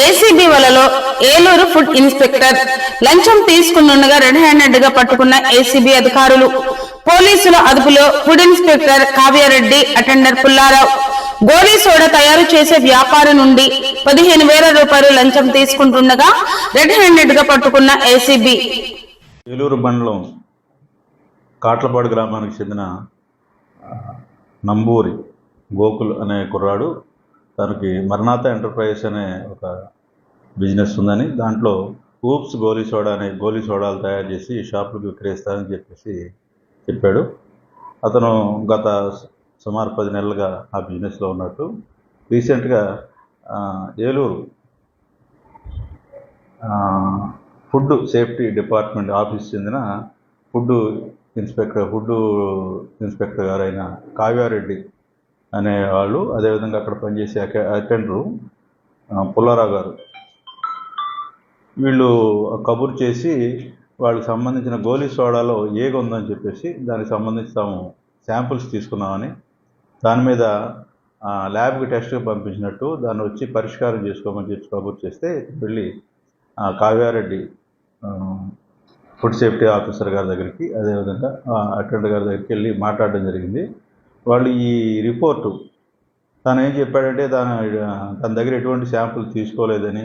ACB వలలో Eluru food inspector. లంచం తీసుకునుండగా red హ్యాండెడ్గా పట్టుకున్న ఏసీబీ అధికారులు. పోలీసుల అదుపులో food inspector Kavya Reddy attender Pullarao. Goli soda తయారు చేసే వ్యాపారి నుండి పదిహేను వేల రూపాయలు లంచం తీసుకుంటుండగా రెడ్ హ్యాండెడ్గా పట్టుకున్న ఏసీబీ ఏలూరు మండలం కాట్లపాడు గ్రామానికి చెందిన నంబూరి గోకుల్ అనే కుర్రాడు తనకి మరణాత ఎంటర్ప్రైజెస్ అనే ఒక బిజినెస్ ఉందని దాంట్లో ఊప్స్ గోలీ సోడా అనే గోలీ సోడాలు తయారు చేసి షాపులకు విక్రయిస్తారని చెప్పేసి చెప్పాడు. అతను గత సుమారు పది నెలలుగా ఆ బిజినెస్లో ఉన్నట్టు రీసెంట్గా Eluru food safety department office చెందిన ఫుడ్ ఇన్స్పెక్టర్ ఫుడ్ ఇన్స్పెక్టర్ గారైన కావ్యారెడ్డి అనే వాళ్ళు అదేవిధంగా అక్కడ పనిచేసే అటెండరు పుల్లారావు గారు. వీళ్ళు కబురు చేసి వాళ్ళకి సంబంధించిన గోలీ సోడాలో ఏగ ఉందని చెప్పేసి దానికి సంబంధించి తాము శాంపుల్స్ తీసుకున్నామని దాని మీద ల్యాబ్కి టెస్ట్కి పంపించినట్టు దాన్ని వచ్చి పరిష్కారం చేసుకోమని చెప్పి కబుర్ చేస్తే వెళ్ళి కావ్యారెడ్డి ఫుడ్ సేఫ్టీ ఆఫీసర్ గారి దగ్గరికి అదేవిధంగా అటెండర్ గారి దగ్గరికి వెళ్ళి మాట్లాడడం జరిగింది. వాళ్ళు ఈ రిపోర్టు. తను ఏం చెప్పాడంటే తను తన దగ్గర ఎటువంటి శాంపుల్ తీసుకోలేదని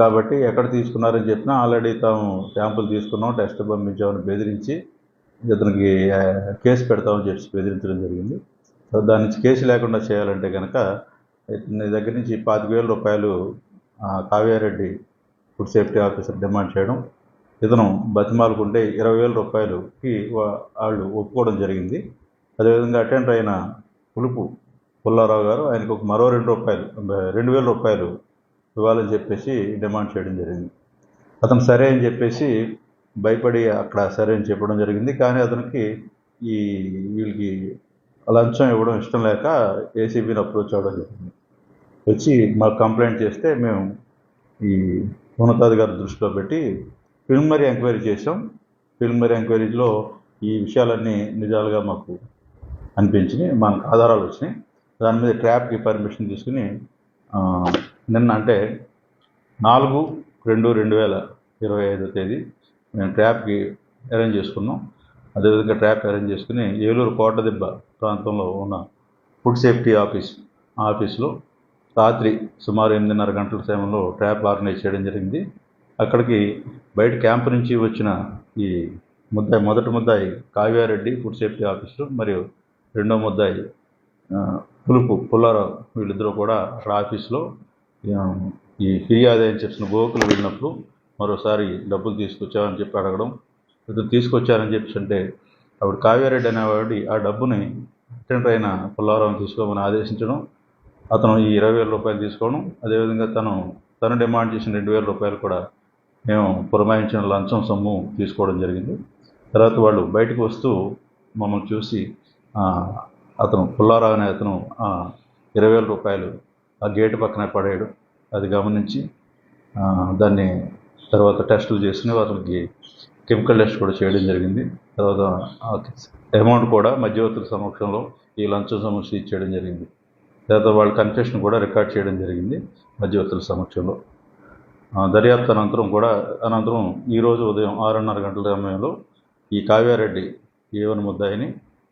కాబట్టి ఎక్కడ తీసుకున్నారని చెప్పినా ఆల్రెడీ తాము శాంపుల్ తీసుకున్నాం టెస్ట్ పంపించామని బెదిరించి ఇతనికి కేసు పెడతామని చెప్పి బెదిరించడం జరిగింది. సో దాని నుంచి కేసు లేకుండా చేయాలంటే కనుక ఇతని దగ్గర నుంచి పాతిక వేల రూపాయలు Kavya Reddy food safety officer demand చేయడం ఇతను బతిమాలకుంటే ఇరవై వేల రూపాయలుకి వాళ్ళు ఒప్పుకోవడం జరిగింది. అదేవిధంగా అటెండర్ అయిన పులుపు పుల్లారావు గారు ఆయనకు ఒక మరో రెండు రూపాయలు రెండు వేల రూపాయలు ఇవ్వాలని చెప్పేసి డిమాండ్ చేయడం జరిగింది. అతను సరే అని చెప్పేసి భయపడి అక్కడ సరే అని చెప్పడం జరిగింది. కానీ అతనికి ఈ వీళ్ళకి లంచం ఇవ్వడం ఇష్టం లేక ఏసీబీని అప్రోచ్ అవ్వడం జరిగింది. వచ్చి మాకు కంప్లైంట్ చేస్తే మేము ఈ ఉన్నతాధికారి దృష్టిలో పెట్టి ప్రిలిమినరీ ఎంక్వైరీ చేసాం ప్రిలిమినరీ ఎంక్వైరీలో ఈ విషయాలన్నీ నిజాలుగా మాకు అనిపించినాయి మనకు ఆధారాలు వచ్చినాయి. దాని మీద ట్రాప్కి పర్మిషన్ తీసుకుని నిన్న అంటే నాలుగు రెండు రెండు వేల ఇరవై ఐదో తేదీ మేము ట్రాప్కి అరేంజ్ చేసుకున్నాం. అదేవిధంగా ట్రాప్ అరేంజ్ చేసుకుని ఏలూరు కోటదిబ్బ ప్రాంతంలో ఉన్న ఫుడ్ సేఫ్టీ ఆఫీస్ ఆఫీస్లో రాత్రి సుమారు ఎనిమిదిన్నర గంటల సమయంలో ట్రాప్ ఆర్గనైజ్ చేయడం జరిగింది. అక్కడికి బయట క్యాంప్ నుంచి వచ్చిన ఈ ముద్దాయి మొదటి ముద్దాయి కావ్యారెడ్డి ఫుడ్ సేఫ్టీ ఆఫీసర్ మరియు రెండో ముద్దాయి పులుపు పుల్లారావు వీళ్ళిద్దరూ కూడా అక్కడ ఆఫీస్లో ఈ ఫిర్యాదు అని చెప్పిన గోకులు వెళ్ళినప్పుడు మరోసారి డబ్బులు తీసుకొచ్చావని చెప్పి అడగడం ఇతను తీసుకొచ్చారని చెప్పి అంటే అప్పుడు కావ్యారెడ్డి అనేవాడి ఆ డబ్బుని అటెండర్ అయిన పుల్లారావుని తీసుకోమని ఆదేశించడం అతను ఈ ఇరవై వేల రూపాయలు తీసుకోవడం అదేవిధంగా తను తను డిమాండ్ చేసిన రెండు వేల రూపాయలు కూడా మేము పురమాయించిన లంచం సొమ్ము తీసుకోవడం జరిగింది. తర్వాత వాళ్ళు బయటకు వస్తూ మమ్మల్ని చూసి అతను పుల్లారావు అనే అతను ఇరవై వేల రూపాయలు ఆ గేటు పక్కన పడేయడం. అది గమనించి దాన్ని తర్వాత టెస్టులు చేసుకుని అతనికి కెమికల్ టెస్ట్ కూడా చేయడం జరిగింది. తర్వాత అమౌంట్ కూడా మధ్యవర్తుల సమక్షంలో ఈ లంచం సమస్య ఇచ్చేయడం జరిగింది. తర్వాత వాళ్ళ కన్ఫెషన్ కూడా రికార్డ్ చేయడం జరిగింది మధ్యవర్తుల సమక్షంలో. దర్యాప్తు అనంతరం కూడా అనంతరం ఈరోజు ఉదయం ఆరున్నర గంటల సమయంలో ఈ కావ్యారెడ్డి ఏవన్ ముద్దాయిని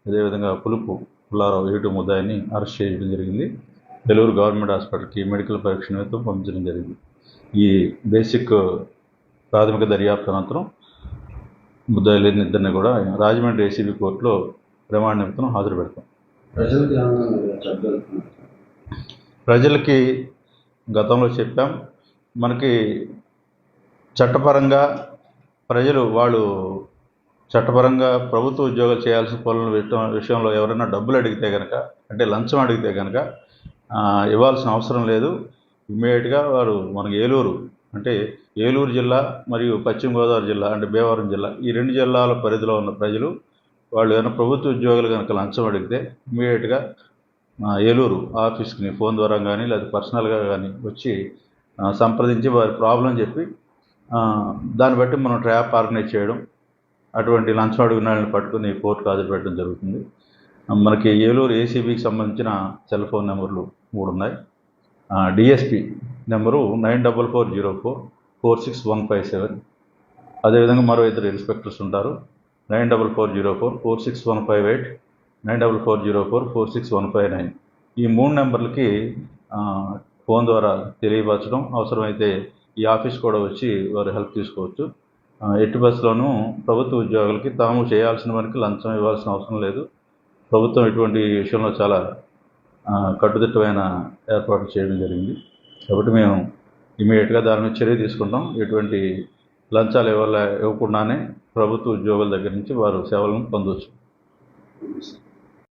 అదేవిధంగా పులుపు పుల్లారావు ఏటు ముద్దాయిని అరెస్ట్ చేయడం జరిగింది. నెల్లూరు గవర్నమెంట్ హాస్పిటల్కి మెడికల్ పరీక్ష నిమిత్తం పంపించడం జరిగింది. ఈ బేసిక్ ప్రాథమిక దర్యాప్తు అనంతరం ముద్దాయిలని ఇద్దరిని కూడా రాజమండ్రి ఏసీబీ కోర్టులో రిమాండ్ నిమిత్తం హాజరు పెడతాం ప్రజలకి గతంలో చెప్పాం. మనకి చట్టపరంగా ప్రజలు వాళ్ళు చట్టపరంగా ప్రభుత్వ ఉద్యోగాలు చేయాల్సిన పనుల విషయంలో ఎవరైనా డబ్బులు అడిగితే కనుక అంటే లంచం అడిగితే కనుక ఇవ్వాల్సిన అవసరం లేదు. ఇమ్మీడియట్గా వారు మనకి ఏలూరు అంటే ఏలూరు జిల్లా మరియు పశ్చిమ గోదావరి జిల్లా అంటే భీమవరం జిల్లా ఈ రెండు జిల్లాల పరిధిలో ఉన్న ప్రజలు వాళ్ళు ఏమైనా ప్రభుత్వ ఉద్యోగులు కనుక లంచం అడిగితే ఇమ్మీడియట్గా ఏలూరు ఆఫీస్కి ఫోన్ ద్వారా కానీ లేదా పర్సనల్గా కానీ వచ్చి సంప్రదించి వారి ప్రాబ్లం చెప్పి దాన్ని బట్టి మనం ట్రాప్ ఆర్గనైజ్ చేయడం అటువంటి లంచం అడిగిన పట్టుకుని కోర్టుకు హాజరుపెట్టడం జరుగుతుంది. మనకి ఏలూరు ఏసీబీకి సంబంధించిన సెల్ ఫోన్ నెంబర్లు మూడు ఉన్నాయి. DSP number nine double four zero four four six one five seven. అదేవిధంగా మరో ఇద్దరు ఇన్స్పెక్టర్స్ ఉంటారు. Nine double four zero four four six one five eight nine double four zero four four six one five nine. ఈ మూడు నెంబర్లకి phone ద్వారా తెలియపరచడం అవసరమైతే ఈ ఆఫీస్ కూడా వచ్చి వారు హెల్ప్ తీసుకోవచ్చు. ఎట్టి బస్సులోనూ ప్రభుత్వ ఉద్యోగులకి తాము చేయాల్సిన వారికి లంచం ఇవ్వాల్సిన అవసరం లేదు. ప్రభుత్వం ఇటువంటి విషయంలో చాలా కట్టుదిట్టమైన ఏర్పాట్లు చేయడం జరిగింది. కాబట్టి మేము ఇమీడియట్గా దాని మీద చర్య తీసుకుంటాం. ఎటువంటి లంచాలు ఇవ్వాల ఇవ్వకుండానే ప్రభుత్వ ఉద్యోగుల దగ్గర నుంచి వారు సేవలను పొందవచ్చు